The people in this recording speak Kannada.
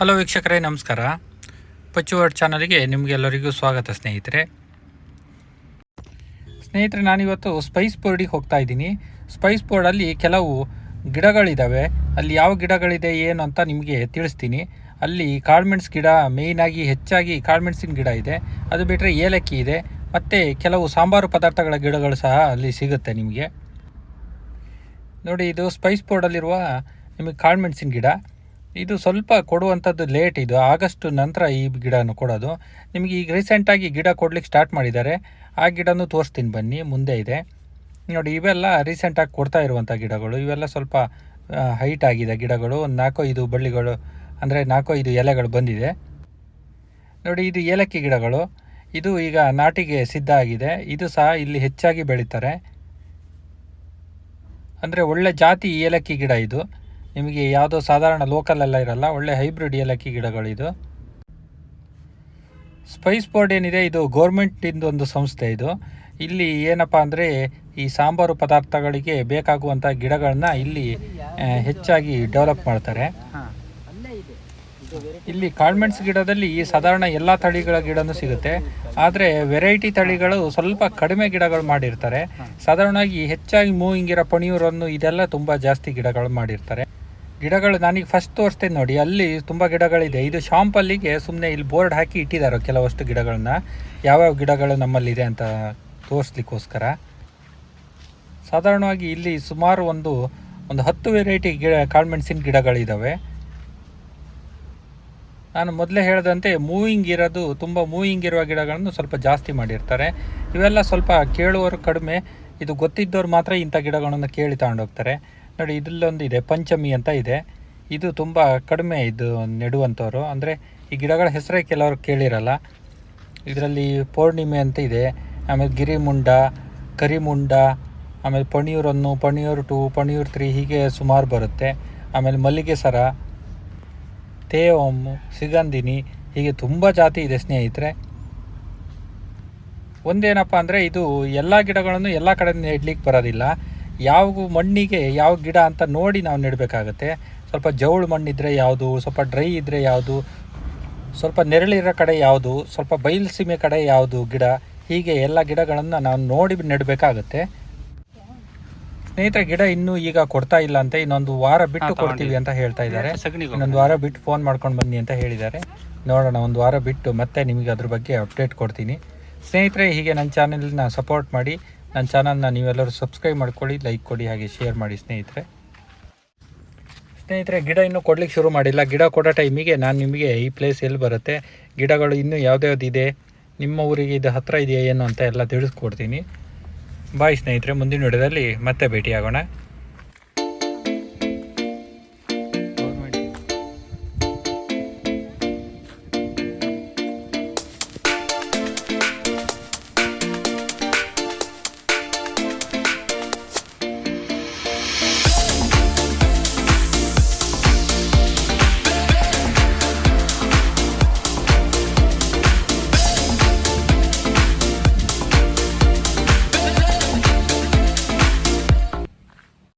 ಹಲೋ ವೀಕ್ಷಕರೇ, ನಮಸ್ಕಾರ. ಪಚ್ಚುವರ್ಡ್ ಚಾನಲ್ಗೆ ನಿಮಗೆಲ್ಲರಿಗೂ ಸ್ವಾಗತ ಸ್ನೇಹಿತರೆ. ಸ್ನೇಹಿತರೆ, ನಾನಿವತ್ತು ಸ್ಪೈಸ್ ಬೋರ್ಡಿಗೆ ಹೋಗ್ತಾ ಇದ್ದೀನಿ. ಸ್ಪೈಸ್ ಬೋರ್ಡಲ್ಲಿ ಕೆಲವು ಗಿಡಗಳಿದ್ದಾವೆ ಅಲ್ಲಿ ಯಾವ ಗಿಡಗಳಿದೆ, ಏನು ಅಂತ ನಿಮಗೆ ತಿಳಿಸ್ತೀನಿ. ಅಲ್ಲಿ ಕಾಳುಮೆಣಸು ಗಿಡ ಮೇಯ್ನಾಗಿ ಹೆಚ್ಚಾಗಿ ಕಾಳುಮೆಣಸಿನ ಗಿಡ ಇದೆ. ಅದು ಬಿಟ್ಟರೆ ಏಲಕ್ಕಿ ಇದೆ. ಮತ್ತು ಕೆಲವು ಸಾಂಬಾರು ಪದಾರ್ಥಗಳ ಗಿಡಗಳು ಸಹ ಅಲ್ಲಿ ಸಿಗುತ್ತೆ ನಿಮಗೆ. ನೋಡಿ, ಇದು ಸ್ಪೈಸ್ ಬೋರ್ಡಲ್ಲಿರುವ ನಿಮಗೆ ಕಾಳುಮೆಣಸಿನ ಗಿಡ. ಇದು ಸ್ವಲ್ಪ ಕೊಡುವಂಥದ್ದು ಲೇಟ್ ಇದು. ಆಗಸ್ಟ್ ನಂತರ ಈ ಗಿಡನ ಕೊಡೋದು. ನಿಮಗೆ ಈಗ ರೀಸೆಂಟಾಗಿ ಗಿಡ ಕೊಡ್ಲಿಕ್ಕೆ ಸ್ಟಾರ್ಟ್ ಮಾಡಿದ್ದಾರೆ. ಆ ಗಿಡನೂ ತೋರಿಸ್ತೀನಿ ಬನ್ನಿ, ಮುಂದೆ ಇದೆ. ನೋಡಿ, ಇವೆಲ್ಲ ರೀಸೆಂಟಾಗಿ ಕೊಡ್ತಾ ಇರುವಂಥ ಗಿಡಗಳು. ಇವೆಲ್ಲ ಸ್ವಲ್ಪ ಹೈಟ್ ಆಗಿದೆ ಗಿಡಗಳು. ಒಂದು ನಾಲ್ಕು ಐದು ಬಳ್ಳಿಗಳು, ಅಂದರೆ ನಾಲ್ಕೋ ಐದು ಎಲೆಗಳು ಬಂದಿದೆ. ನೋಡಿ, ಇದು ಏಲಕ್ಕಿ ಗಿಡಗಳು. ಇದು ಈಗ ನಾಟಿಗೆ ಸಿದ್ಧ ಆಗಿದೆ. ಇದು ಸಹ ಇಲ್ಲಿ ಹೆಚ್ಚಾಗಿ ಬೆಳೀತಾರೆ. ಅಂದರೆ ಒಳ್ಳೆ ಜಾತಿ ಏಲಕ್ಕಿ ಗಿಡ ಇದು. ನಿಮಗೆ ಯಾವುದೋ ಸಾಧಾರಣ ಲೋಕಲ್ ಎಲ್ಲ ಇರಲ್ಲ, ಒಳ್ಳೆ ಹೈಬ್ರಿಡ್ ಏಲಕ್ಕಿ ಗಿಡಗಳಿದು. ಸ್ಪೈಸ್ ಬೋರ್ಡ್ ಏನಿದೆ, ಇದು ಗೌರ್ಮೆಂಟಿಂದ ಒಂದು ಸಂಸ್ಥೆ ಇದು. ಇಲ್ಲಿ ಏನಪ್ಪ ಅಂದರೆ, ಈ ಸಾಂಬಾರು ಪದಾರ್ಥಗಳಿಗೆ ಬೇಕಾಗುವಂಥ ಗಿಡಗಳನ್ನ ಇಲ್ಲಿ ಹೆಚ್ಚಾಗಿ ಡೆವಲಪ್ ಮಾಡ್ತಾರೆ. ಇಲ್ಲಿ ಕಾಳ್ಮೆಣ್ಸ್ ಗಿಡದಲ್ಲಿ ಈ ಸಾಧಾರಣ ಎಲ್ಲ ತಳಿಗಳ ಗಿಡನೂ ಸಿಗುತ್ತೆ. ಆದರೆ ವೆರೈಟಿ ತಳಿಗಳು ಸ್ವಲ್ಪ ಕಡಿಮೆ ಗಿಡಗಳು ಮಾಡಿರ್ತಾರೆ. ಸಾಧಾರಣವಾಗಿ ಹೆಚ್ಚಾಗಿ ಮೂವಿಂಗ್ ಇರೋ ಪಣಿಯೂರನ್ನು ಇದೆಲ್ಲ ತುಂಬ ಜಾಸ್ತಿ ಗಿಡಗಳು ಮಾಡಿರ್ತಾರೆ. ಗಿಡಗಳು ನನಗೆ ಫಸ್ಟ್ ತೋರಿಸ್ತೇನೆ ನೋಡಿ. ಅಲ್ಲಿ ತುಂಬ ಗಿಡಗಳಿದೆ. ಇದು ಶಾಂಪಲ್ಲಿಗೆ ಸುಮ್ಮನೆ ಇಲ್ಲಿ ಬೋರ್ಡ್ ಹಾಕಿ ಇಟ್ಟಿದ್ದಾರೆ ಕೆಲವಷ್ಟು ಗಿಡಗಳನ್ನ. ಯಾವ್ಯಾವ ಗಿಡಗಳು ನಮ್ಮಲ್ಲಿದೆ ಅಂತ ತೋರಿಸ್ಲಿಕ್ಕೋಸ್ಕರ. ಸಾಧಾರಣವಾಗಿ ಇಲ್ಲಿ ಸುಮಾರು ಒಂದು ಒಂದು ಹತ್ತು ವೆರೈಟಿ ಗಿಡ ಕಾಳುಮೆಣಸಿನ ಗಿಡಗಳಿದ್ದಾವೆ ನಾನು ಮೊದಲೇ ಹೇಳಿದಂತೆ ಮೂವಿಂಗ್ ಇರೋದು, ತುಂಬ ಮೂವಿಂಗ್ ಇರುವ ಗಿಡಗಳನ್ನು ಸ್ವಲ್ಪ ಜಾಸ್ತಿ ಮಾಡಿರ್ತಾರೆ. ಇವೆಲ್ಲ ಸ್ವಲ್ಪ ಕೇಳುವರು ಕಡಿಮೆ. ಇದು ಗೊತ್ತಿದ್ದವ್ರು ಮಾತ್ರ ಇಂಥ ಗಿಡಗಳನ್ನು ಕೇಳಿ ತಗೊಂಡೋಗ್ತಾರೆ. ನೋಡಿ ಇದಲ್ಲೊಂದು ಇದೆ, ಪಂಚಮಿ ಅಂತ ಇದೆ. ಇದು ತುಂಬ ಕಡಿಮೆ ಇದು ನೆಡುವಂಥವ್ರು. ಅಂದರೆ, ಈ ಗಿಡಗಳ ಹೆಸರೇ ಕೆಲವರು ಕೇಳಿರಲ್ಲ. ಇದರಲ್ಲಿ ಪೌರ್ಣಿಮೆ ಅಂತ ಇದೆ. ಆಮೇಲೆ ಗಿರಿಮುಂಡ, ಕರಿಮುಂಡ, ಆಮೇಲೆ ಪಣಿಯೂರನ್ನು, ಪಣಿಯೂರು ಟು, ಪಣಿಯೂರು ತ್ರೀ ಹೀಗೆ ಸುಮಾರು ಬರುತ್ತೆ. ಆಮೇಲೆ ಮಲ್ಲಿಗೆ ಸರ ತೇವಮ್ಮು ಸಿಗಂದಿನಿ, ಹೀಗೆ ತುಂಬ ಜಾತಿ ಇದೆ ಸ್ನೇಹಿತರೆ. ಒಂದೇನಪ್ಪ ಅಂದರೆ, ಇದು ಎಲ್ಲ ಗಿಡಗಳನ್ನು ಎಲ್ಲ ಕಡೆ ನೆಡ್ಲಿಕ್ಕೆ ಬರೋದಿಲ್ಲ. ಯಾವ ಮಣ್ಣಿಗೆ ಯಾವ ಗಿಡ ಅಂತ ನೋಡಿ ನಾವು ನೆಡಬೇಕಾಗತ್ತೆ. ಸ್ವಲ್ಪ ಜೌಳು ಮಣ್ಣಿದ್ರೆ ಯಾವುದು ಸ್ವಲ್ಪ ಡ್ರೈ ಇದ್ದರೆ ಯಾವುದು ಸ್ವಲ್ಪ ನೆರಳಿರೋ ಕಡೆ ಯಾವುದು ಸ್ವಲ್ಪ ಬಯಲು ಸೀಮೆ ಕಡೆ ಯಾವುದು ಗಿಡ ಹೀಗೆ ಎಲ್ಲ ಗಿಡಗಳನ್ನು ನಾವು ನೋಡಿ ನೆಡಬೇಕಾಗತ್ತೆ. ಸ್ನೇಹಿತರೆ ಗಿಡ ಇನ್ನೂ ಈಗ ಕೊಡ್ತಾ ಇಲ್ಲ ಅಂತ ಇನ್ನೊಂದು ವಾರ ಬಿಟ್ಟು ಕೊಡ್ತೀವಿ ಅಂತ ಹೇಳ್ತಾ ಇದ್ದಾರೆ. ಇನ್ನೊಂದು ವಾರ ಬಿಟ್ಟು ಫೋನ್ ಮಾಡ್ಕೊಂಡು ಬನ್ನಿ ಅಂತ ಹೇಳಿದ್ದಾರೆ. ನೋಡೋಣ ಒಂದು ವಾರ ಬಿಟ್ಟು ಮತ್ತೆ ನಿಮಗೆ ಅದ್ರ ಬಗ್ಗೆ ಅಪ್ಡೇಟ್ ಕೊಡ್ತೀನಿ. ಸ್ನೇಹಿತರೆ ಹೀಗೆ ನನ್ನ ಚಾನೆಲ್ನ ಸಪೋರ್ಟ್ ಮಾಡಿ. ನನ್ನ ಚಾನಲ್ನ ನೀವೆಲ್ಲರೂ ಸಬ್ಸ್ಕ್ರೈಬ್ ಮಾಡ್ಕೊಳ್ಳಿ, ಲೈಕ್ ಕೊಡಿ, ಹಾಗೆ ಶೇರ್ ಮಾಡಿ ಸ್ನೇಹಿತರೆ. ಸ್ನೇಹಿತರೆ, ಗಿಡ ಇನ್ನೂ ಕೊಡ್ಲಿಕ್ಕೆ ಶುರು ಮಾಡಿಲ್ಲ. ಗಿಡ ಕೊಡೋ ಟೈಮಿಗೆ ನಾನು ನಿಮಗೆ ಈ ಪ್ಲೇಸ್ ಎಲ್ಲಿ ಬರುತ್ತೆ, ಗಿಡಗಳು ಇನ್ನೂ ಯಾವ್ದ್ಯಾವ್ದು ಇದೆ, ನಿಮ್ಮ ಊರಿಗೆ ಇದು ಹತ್ತಿರ ಇದೆಯಾ, ಏನು ಅಂತ ಎಲ್ಲ ತಿಳಿಸ್ಕೊಡ್ತೀನಿ. ಬಾಯ್ ಸ್ನೇಹಿತರೆ, ಮುಂದಿನ ವಿಡಿಯೋದಲ್ಲಿ ಮತ್ತೆ ಭೇಟಿಯಾಗೋಣ.